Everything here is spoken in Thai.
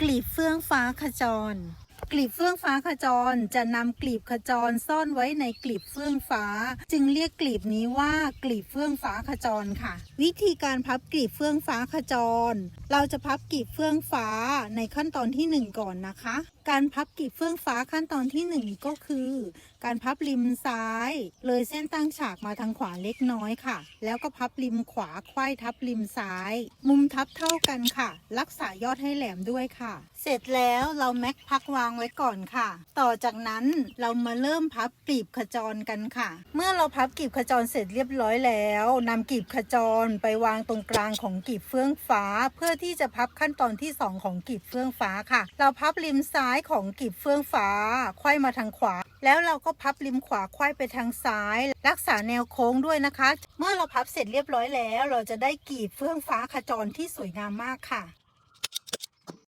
กลีบเฟื่องฟ้าขจร กลีบเฟื่องฟ้าขจรจะนำกลีบขจรซ่อนไว้ในกลีบเฟื่องฟ้า จึงเรียกกลีบนี้ว่ากลีบเฟื่องฟ้าขจรค่ะ วิธีการพับกลีบเฟื่องฟ้าขจร เราจะพับกลีบเฟื่องฟ้าในขั้นตอนที่หนึ่งก่อนนะคะ การพับกลีบเฟื่องฟ้าขั้นตอนที่หนึ่งก็คือ การพับริมซ้าย เลยเส้นตั้งฉากมาทางขวาเล็กน้อยค่ะ แล้วก็พับริมขวาไขว้ทับริมซ้าย มุมทับเท่ากันค่ะ รักษายอดให้แหลมด้วยค่ะ เสร็จแล้วเราแม็กพักไวางไว้ก่อนค่ะ ต่อจากนั้นเรามาเริ่มพับกลีบขจรกันค่ะ เมื่อเราพับกลีบขจรเสร็จเรียบร้อยแล้วนำกลีบขจรไปวางตรงกลางของกลีบเฟื่องฟ้า เพื่อที่จะพับขั้นตอนที่สองของกลีบเฟื่องฟ้าค่ะ เราพับริมซ้ายของกลีบเฟื่องฟ้าไขว้มาทางขวา แล้วเราก็พับริมขวาไขว้ไปทางซ้าย รักษาแนวโค้งด้วยนะคะ เมื่อเราพับเสร็จเรียบร้อยแล้ว เราจะได้กลีบเฟื่องฟ้าขจรที่สวยงามมากค่ะ